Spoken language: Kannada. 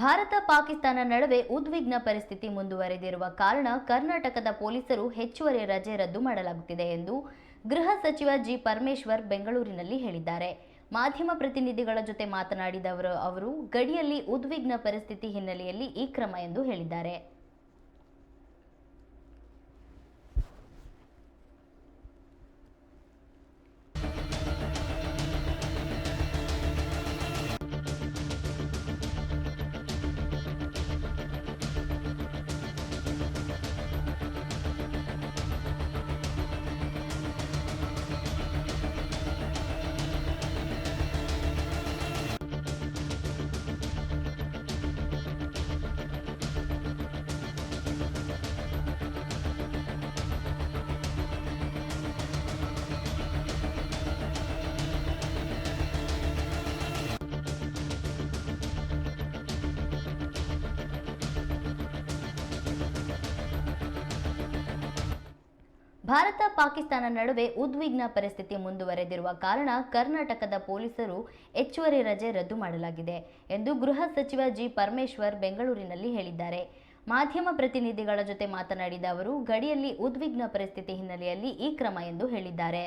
ಭಾರತ ಪಾಕಿಸ್ತಾನ ನಡುವೆ ಉದ್ವಿಗ್ನ ಪರಿಸ್ಥಿತಿ ಮುಂದುವರೆದಿರುವ ಕಾರಣ ಕರ್ನಾಟಕದ ಪೊಲೀಸರು ಹೆಚ್ಚುವರಿ ರಜೆ ರದ್ದು ಮಾಡಲಾಗುತ್ತಿದೆ ಎಂದು ಗೃಹ ಸಚಿವ ಜಿ ಪರಮೇಶ್ವರ್ ಬೆಂಗಳೂರಿನಲ್ಲಿ ಹೇಳಿದ್ದಾರೆ. ಮಾಧ್ಯಮ ಪ್ರತಿನಿಧಿಗಳ ಜೊತೆ ಮಾತನಾಡಿದವರು ಅವರು ಗಡಿಯಲ್ಲಿ ಉದ್ವಿಗ್ನ ಪರಿಸ್ಥಿತಿ ಹಿನ್ನೆಲೆಯಲ್ಲಿ ಈ ಕ್ರಮ ಎಂದು ಹೇಳಿದ್ದಾರೆ. ಭಾರತ ಪಾಕಿಸ್ತಾನ ನಡುವೆ ಉದ್ವಿಗ್ನ ಪರಿಸ್ಥಿತಿ ಮುಂದುವರೆದಿರುವ ಕಾರಣ ಕರ್ನಾಟಕದ ಪೊಲೀಸರು ಹೆಚ್ಚುವರಿ ರಜೆ ರದ್ದು ಮಾಡಲಾಗಿದೆ ಎಂದು ಗೃಹ ಸಚಿವ ಜಿ ಪರಮೇಶ್ವರ್ ಬೆಂಗಳೂರಿನಲ್ಲಿ ಹೇಳಿದ್ದಾರೆ. ಮಾಧ್ಯಮ ಪ್ರತಿನಿಧಿಗಳ ಜೊತೆ ಮಾತನಾಡಿದ ಅವರು, ಗಡಿಯಲ್ಲಿ ಉದ್ವಿಗ್ನ ಪರಿಸ್ಥಿತಿ ಹಿನ್ನೆಲೆಯಲ್ಲಿ ಈ ಕ್ರಮ ಎಂದು ಹೇಳಿದ್ದಾರೆ.